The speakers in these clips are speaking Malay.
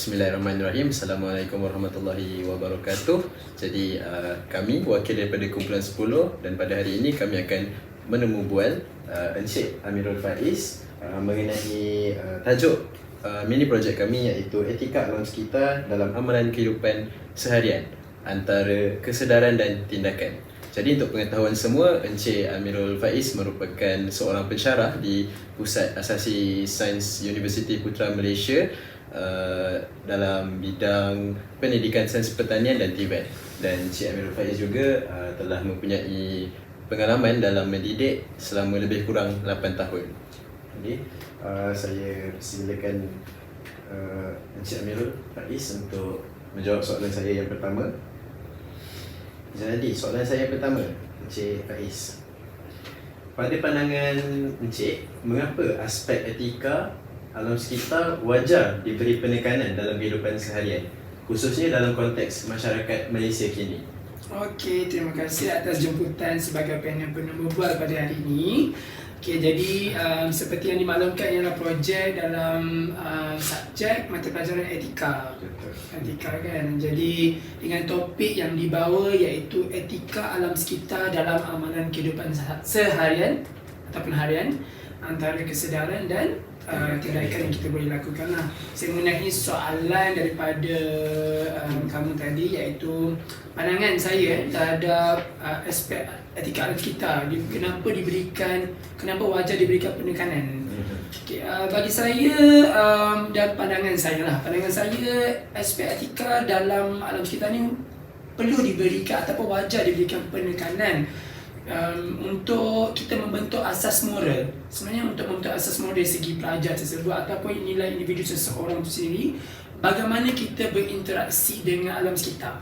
Bismillahirrahmanirrahim. Assalamualaikum warahmatullahi wabarakatuh. Jadi uh, kami wakil daripada kumpulan 10 dan pada hari ini kami akan menemu bual uh, Encik Amirul Faiz uh, mengenai uh, tajuk uh, mini projek kami iaitu etika alam sekitar dalam amalan kehidupan seharian antara kesedaran dan tindakan. Jadi untuk pengetahuan semua, Encik Amirul Faiz merupakan seorang pensyarah di Pusat Asasi Sains Universiti Putra Malaysia uh, dalam bidang pendidikan sains pertanian dan TVET. Dan Encik Amirul Faiz juga uh, telah mempunyai pengalaman dalam mendidik selama lebih kurang 8 tahun. Jadi uh, saya silakan uh, Encik Amirul Faiz untuk menjawab soalan saya yang pertama. Jadi soalan saya pertama Encik Faiz Pada pandangan Encik Mengapa aspek etika alam sekitar wajar diberi penekanan dalam kehidupan seharian Khususnya dalam konteks masyarakat Malaysia kini Okey, terima kasih atas jemputan sebagai panel penemu bual pada hari ini. Okey, jadi um, seperti yang dimaklumkan ialah projek dalam uh, subjek mata pelajaran etika. Etika kan. Jadi dengan topik yang dibawa iaitu etika alam sekitar dalam amalan kehidupan seharian ataupun harian antara kesedaran dan uh, tindakan yang kita boleh lakukan lah. Saya mengenai soalan daripada um, kamu tadi iaitu pandangan saya terhadap uh, aspek etika kita di, kenapa diberikan kenapa wajar diberikan penekanan? Okay, uh, bagi saya um, dan pandangan saya lah. Pandangan saya aspek etika dalam alam sekitar ni perlu diberikan ataupun wajar diberikan penekanan um, untuk kita membentuk asas moral. Sebenarnya untuk membentuk asas moral dari segi pelajar tersebut ataupun nilai individu seseorang itu sendiri bagaimana kita berinteraksi dengan alam sekitar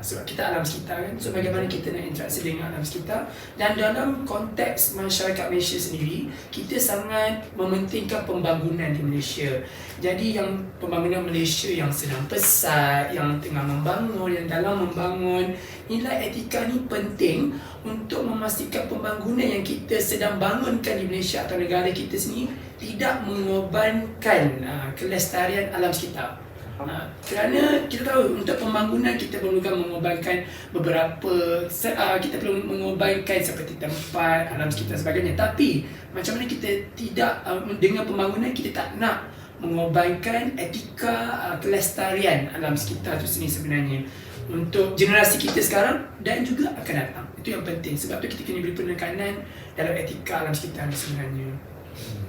sebab kita alam sekitar kan. So bagaimana kita nak interaksi dengan alam sekitar. Dan dalam konteks masyarakat Malaysia sendiri kita sangat mementingkan pembangunan di Malaysia. Jadi yang pembangunan Malaysia yang sedang pesat yang tengah membangun yang dalam membangun nilai etika ni penting untuk memastikan pembangunan yang kita sedang bangunkan di Malaysia atau negara kita sendiri tidak mengorbankan uh, kelestarian alam sekitar Ha, kerana kita tahu untuk pembangunan kita perlukan mengorbankan beberapa uh, kita perlu mengorbankan seperti tempat alam sekitar sebagainya. Tapi macam mana kita tidak uh, dengan pembangunan kita tak nak mengorbankan etika uh, kelestarian alam sekitar itu sendiri sebenarnya. Untuk generasi kita sekarang dan juga akan datang. Itu yang penting. Sebab tu kita kena beri penekanan dalam etika alam sekitar sebenarnya. Hmm.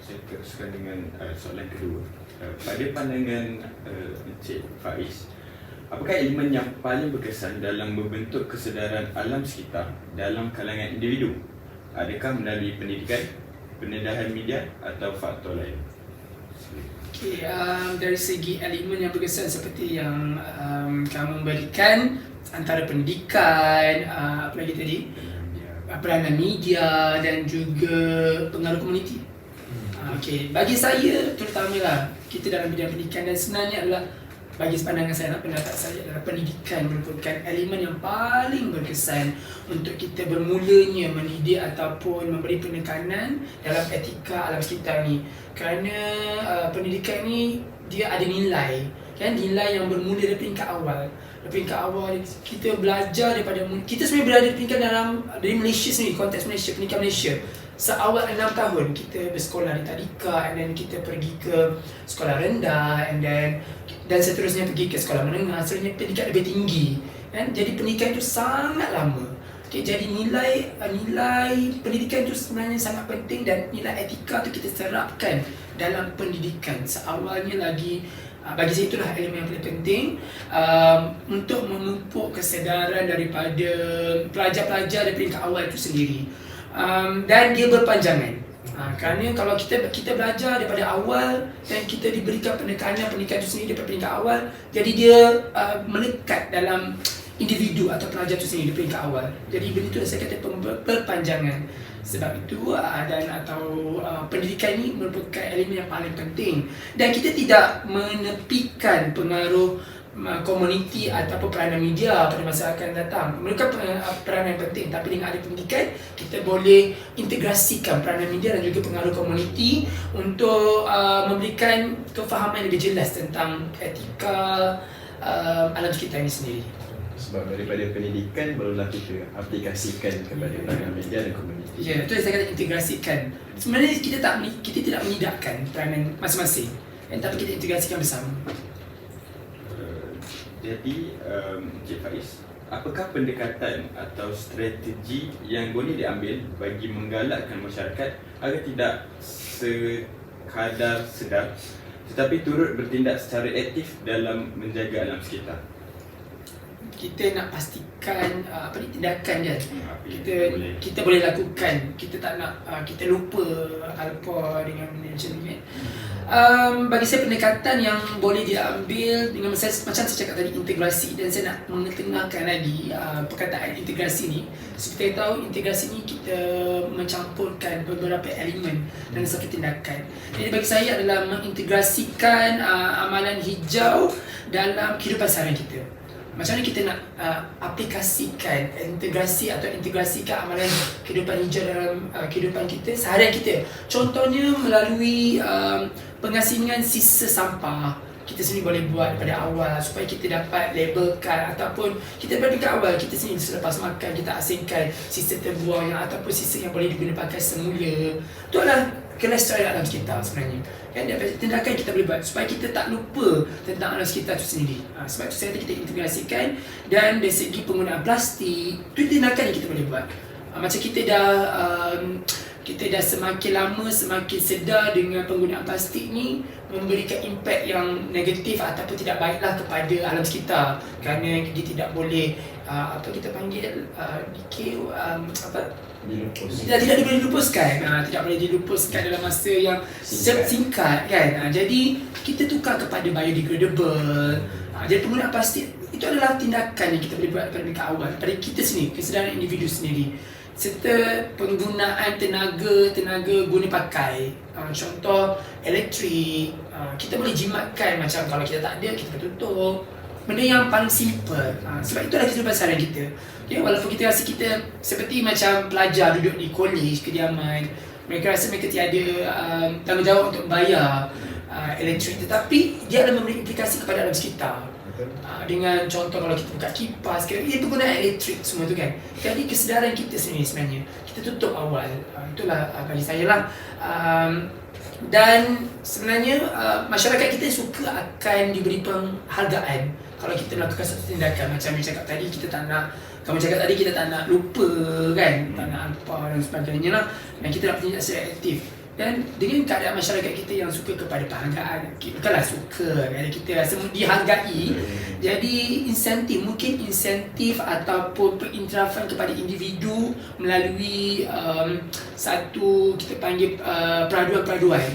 saya teruskan dengan uh, soalan kedua Eh, pada pandangan uh, Encik Faiz, apakah elemen yang paling berkesan dalam membentuk kesedaran alam sekitar dalam kalangan individu? Adakah melalui pendidikan, pendedahan media atau faktor lain? Okay, um, dari segi elemen yang berkesan seperti yang um, kamu berikan antara pendidikan, uh, apa lagi tadi? Peranan media dan juga pengaruh komuniti. Hmm. Okey, bagi saya terutamanya kita dalam bidang pendidikan dan sebenarnya adalah bagi pandangan saya pendapat saya adalah pendidikan merupakan elemen yang paling berkesan untuk kita bermulanya mendidik ataupun memberi penekanan dalam etika alam sekitar ni. Kerana uh, pendidikan ni dia ada nilai kan? Nilai yang bermula dari peringkat awal. Dari peringkat awal kita belajar daripada kita sebenarnya berada di peringkat dalam dari Malaysia sendiri konteks Malaysia pendidikan Malaysia seawal enam tahun kita bersekolah di tadika and then kita pergi ke sekolah rendah and then dan seterusnya pergi ke sekolah menengah. Seterusnya pendidikan lebih tinggi. Kan jadi pendidikan itu sangat lama. Okay, jadi nilai nilai pendidikan itu sebenarnya sangat penting dan nilai etika itu kita serapkan dalam pendidikan. Seawalnya lagi ah, bagi saya itulah elemen yang paling penting um, untuk memupuk kesedaran daripada pelajar-pelajar dari peringkat awal itu sendiri um, dan dia berpanjangan. Ha, kerana kalau kita kita belajar daripada awal dan kita diberikan penekanan pendidikan itu sendiri daripada peringkat awal, jadi dia uh, melekat dalam individu atau pelajar itu sendiri di peringkat awal. Jadi benda itu saya kata berpanjangan. Sebab itu uh, dan atau uh, pendidikan ini merupakan elemen yang paling penting dan kita tidak menepikan pengaruh uh, komuniti ataupun peranan media pada masa akan datang. Mereka uh, peranan yang penting tapi dengan ada pendidikan kita boleh integrasikan peranan media dan juga pengaruh komuniti untuk uh, memberikan kefahaman yang lebih jelas tentang etika uh, alam sekitar ini sendiri. Sebab daripada pendidikan barulah kita aplikasikan kepada peranan media dan komuniti. Ya, itu yang saya kata integrasikan. Sebenarnya kita tak kita tidak menidakkan peranan masing-masing. Eh, tapi kita integrasikan bersama. Jadi, um, Encik Faiz, apakah pendekatan atau strategi yang boleh diambil bagi menggalakkan masyarakat agar tidak sekadar sedar tetapi turut bertindak secara aktif dalam menjaga alam sekitar? kita nak pastikan uh, apa ni tindakan je Hmm, kita boleh? kita boleh lakukan kita tak nak uh, kita lupa alpa dengan benda macam ni kan um, bagi saya pendekatan yang boleh diambil dengan saya, macam saya cakap tadi integrasi. Dan saya nak mengetengahkan lagi uh, perkataan integrasi ni. Seperti kita tahu integrasi ni kita mencampurkan beberapa elemen dalam satu tindakan. Jadi bagi saya adalah mengintegrasikan uh, amalan hijau dalam kehidupan seharian kita macam mana kita nak uh, aplikasikan integrasi atau integrasikan amalan kehidupan hijau dalam uh, kehidupan kita seharian kita? Contohnya melalui um, pengasingan sisa sampah. Kita sendiri boleh buat daripada awal supaya kita dapat labelkan ataupun kita daripada dekat awal. Kita sendiri selepas makan kita asingkan sisa terbuang yang ataupun sisa yang boleh digunakan semula itu adalah kelestarian alam sekitar sebenarnya. Kan daripada tindakan kita boleh buat supaya kita tak lupa tentang alam sekitar itu sendiri. Ha, sebab itu saya kata kita integrasikan dan dari segi penggunaan plastik itu tindakan yang kita boleh buat. Ha, macam kita dah um, kita dah semakin lama semakin sedar dengan penggunaan plastik ni memberikan impak yang negatif ataupun tidak baiklah kepada alam sekitar. Kerana dia tidak boleh uh, apa kita panggil uh, decay um, apa? Dilupus. tidak tidak boleh dilupuskan. Ha, tidak boleh dilupuskan dalam masa yang Singkat. singkat, kan? Ha, jadi kita tukar kepada biodegradable. Ha, jadi penggunaan plastik itu adalah tindakan yang kita boleh buat pada dekat awal. Pada kita sendiri kesedaran individu sendiri. Serta penggunaan tenaga tenaga guna pakai. Ha, contoh elektrik. Ha, kita boleh jimatkan macam kalau kita tak ada kita tutup benda yang paling simple. Ha, sebab itu adalah kehidupan seharian kita. Okay, walaupun kita rasa kita seperti macam pelajar duduk di college kediaman mereka rasa mereka tiada um, tanggungjawab untuk bayar uh, elektrik tetapi dia adalah memberi implikasi kepada alam sekitar. Uh, dengan contoh kalau kita buka kipas ke ia penggunaan elektrik semua tu kan. Jadi kesedaran kita sendiri sebenarnya. Kita tutup awal. Uh, itulah uh, bagi saya lah. Um, dan sebenarnya uh, masyarakat kita suka akan diberi penghargaan kalau kita melakukan satu tindakan macam yang cakap tadi kita tak nak kamu cakap tadi kita tak nak lupa kan? Tak nak apa dan sebagainya lah. Dan kita nak bertindak secara aktif. Dan dengan keadaan masyarakat kita yang suka kepada penghargaan bukanlah suka kan? Kita rasa dihargai. Jadi insentif mungkin insentif ataupun pengintirafan kepada individu melalui um, satu kita panggil uh, peraduan-peraduan.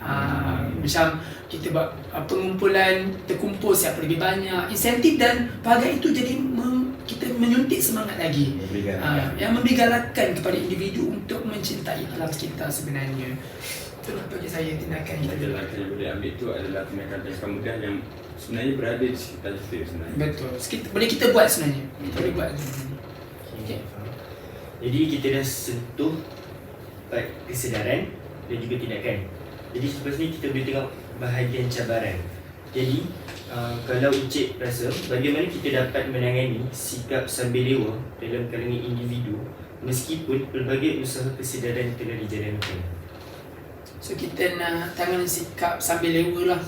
Uh, macam kita buat uh, pengumpulan terkumpul siapa lebih banyak insentif dan penghargaan itu jadi mem, kita menyuntik semangat lagi uh, yang memberi galakan kepada individu untuk mencintai alam sekitar sebenarnya itulah bagi saya tindakan yang kita. Tindakan yang boleh ambil itu adalah tindakan-tindakan mudah yang sebenarnya berada di sekitar kita sebenarnya. betul Sekit- boleh kita buat sebenarnya kita boleh buat sebenarnya. Okay. Jadi kita dah sentuh kesedaran dan juga tindakan. Jadi selepas ni kita boleh tengok bahagian cabaran. Jadi uh, kalau Encik rasa bagaimana kita dapat menangani sikap sambil lewa dalam kalangan individu meskipun pelbagai usaha kesedaran telah dijalankan. so kita nak tangan sikap sambil lewa lah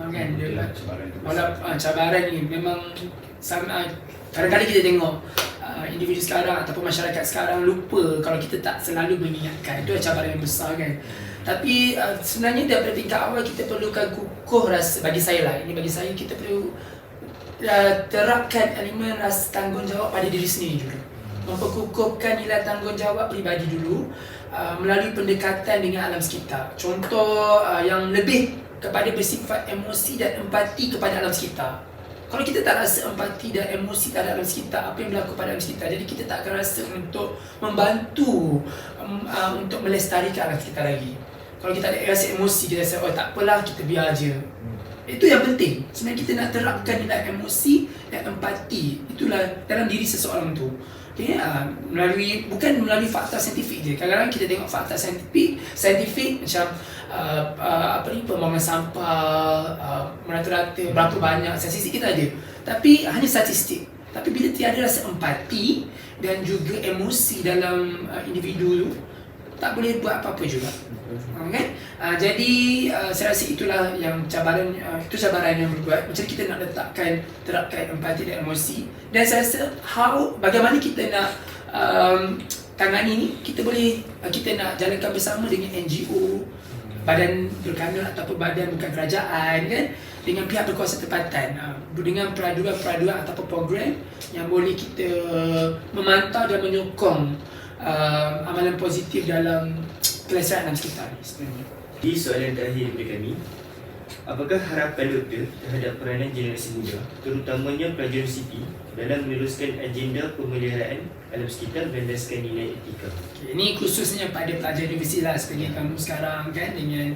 uh, kan dia Itulah cabaran. Walaupun uh, cabaran ni memang sama kadang-kadang kita tengok uh, individu sekarang ataupun masyarakat sekarang lupa kalau kita tak selalu mengingatkan. Itu adalah cabaran yang besar kan. Tapi uh, sebenarnya daripada tingkat awal kita perlukan kukuh rasa bagi saya lah. Ini bagi saya kita perlu uh, terapkan elemen rasa tanggungjawab pada diri sendiri dulu. Memperkukuhkan nilai tanggungjawab peribadi dulu uh, melalui pendekatan dengan alam sekitar. Contoh uh, yang lebih kepada bersifat emosi dan empati kepada alam sekitar kalau kita tak rasa empati dan emosi terhadap alam sekitar apa yang berlaku pada alam sekitar jadi kita tak akan rasa untuk membantu um, uh, untuk melestarikan alam sekitar lagi. Kalau kita ada rasa emosi kita rasa oh tak apalah kita biar je itu yang penting. Sebenarnya kita nak terapkan nilai emosi dan empati. Itulah dalam diri seseorang tu Okay, uh, melalui bukan melalui fakta saintifik je. Kadang-kadang kita tengok fakta saintifik, saintifik macam uh, uh, apa ni pembuangan sampah, uh, merata-rata berapa banyak statistik kita ada. Tapi hanya statistik. Tapi bila tiada rasa empati dan juga emosi dalam uh, individu tu, tak boleh buat apa-apa juga. Okay? Uh, jadi uh, saya rasa itulah yang cabaran uh, itu cabaran yang berbuat. Macam kita nak letakkan terapkan empati dan emosi. Dan saya rasa how bagaimana kita nak um, tangani ni kita boleh uh, kita nak jalankan bersama dengan NGO badan berkanun ataupun badan bukan kerajaan kan? Dengan pihak berkuasa tempatan. Uh, dengan peraduan-peraduan ataupun program yang boleh kita memantau dan menyokong uh, amalan positif dalam kelesaan dalam sekitar ni sebenarnya. Di soalan terakhir daripada kami, apakah harapan doktor terhadap peranan generasi muda, terutamanya pelajar universiti dalam meneruskan agenda pemeliharaan alam sekitar berdasarkan nilai etika? Okay, ini khususnya pada pelajar universiti lah seperti kamu sekarang kan dengan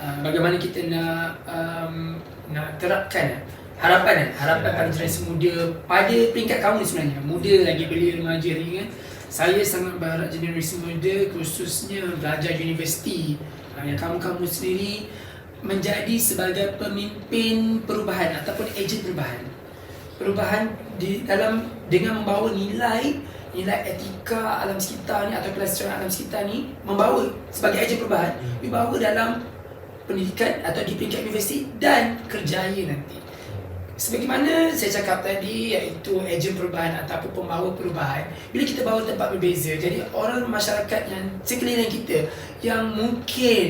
uh, bagaimana kita nak um, nak terapkan harapan harapan pada generasi muda pada peringkat kamu sebenarnya muda lagi belia remaja ni kan saya sangat berharap generasi muda khususnya pelajar universiti uh, yang kamu-kamu sendiri menjadi sebagai pemimpin perubahan ataupun ejen perubahan. Perubahan di dalam dengan membawa nilai nilai etika alam sekitar ni atau kelestarian alam sekitar ni membawa sebagai ejen perubahan dibawa dalam pendidikan atau di peringkat universiti dan kerjaya nanti. Sebagaimana saya cakap tadi iaitu ejen perubahan ataupun pembawa perubahan Bila kita bawa tempat berbeza Jadi orang masyarakat yang sekeliling kita Yang mungkin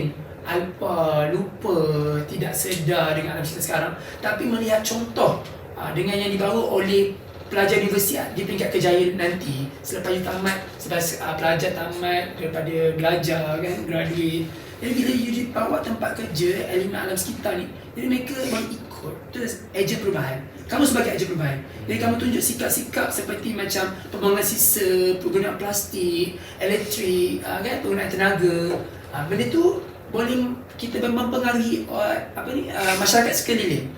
alpa, lupa, tidak sedar dengan alam kita sekarang Tapi melihat contoh aa, dengan yang dibawa oleh pelajar universiti di peringkat kejayaan nanti Selepas you tamat, selepas aa, pelajar tamat daripada belajar kan, graduate. Jadi bila you dibawa tempat kerja, elemen alam sekitar ni Jadi mereka ikut itu ejen perubahan. Kamu sebagai ejen perubahan. Jadi kamu tunjuk sikap-sikap seperti macam pembangunan sisa penggunaan plastik elektrik uh, kan? Penggunaan tenaga. Uh, benda tu boleh kita mempengaruhi uh, apa ni uh, masyarakat sekeliling.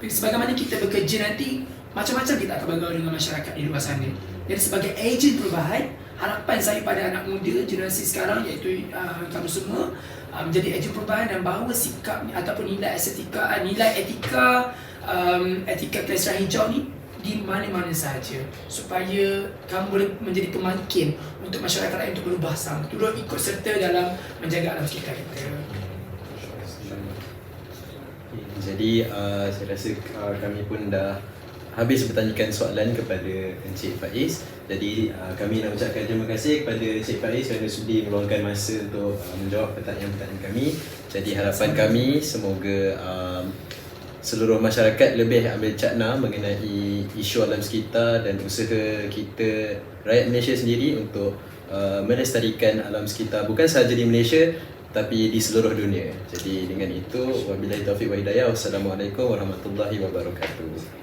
Sebagaimana kita bekerja nanti macam-macam kita akan bergaul dengan masyarakat di luar sana. Jadi sebagai ejen perubahan harapan saya pada anak muda generasi sekarang iaitu uh, kamu semua uh, menjadi ejen perubahan dan bawa sikap ataupun nilai estetika uh, nilai etika um, etika kelestarian hijau ni di mana-mana sahaja. Supaya kamu boleh menjadi pemangkin untuk masyarakat lain untuk berubah sama. Turut ikut serta dalam menjaga alam sekitar kita. Jadi uh, saya rasa uh, kami pun dah habis bertanyakan soalan kepada Encik Faiz. Jadi uh, kami nak ucapkan terima kasih kepada Encik Faiz kerana sudi meluangkan masa untuk uh, menjawab pertanyaan-pertanyaan kami. Jadi harapan kami semoga um, seluruh masyarakat lebih ambil cakna mengenai isu alam sekitar dan usaha kita rakyat Malaysia sendiri untuk uh, melestarikan alam sekitar bukan sahaja di Malaysia tapi di seluruh dunia. Jadi dengan itu wabillahi taufik wa hidayah. Wassalamualaikum warahmatullahi wabarakatuh.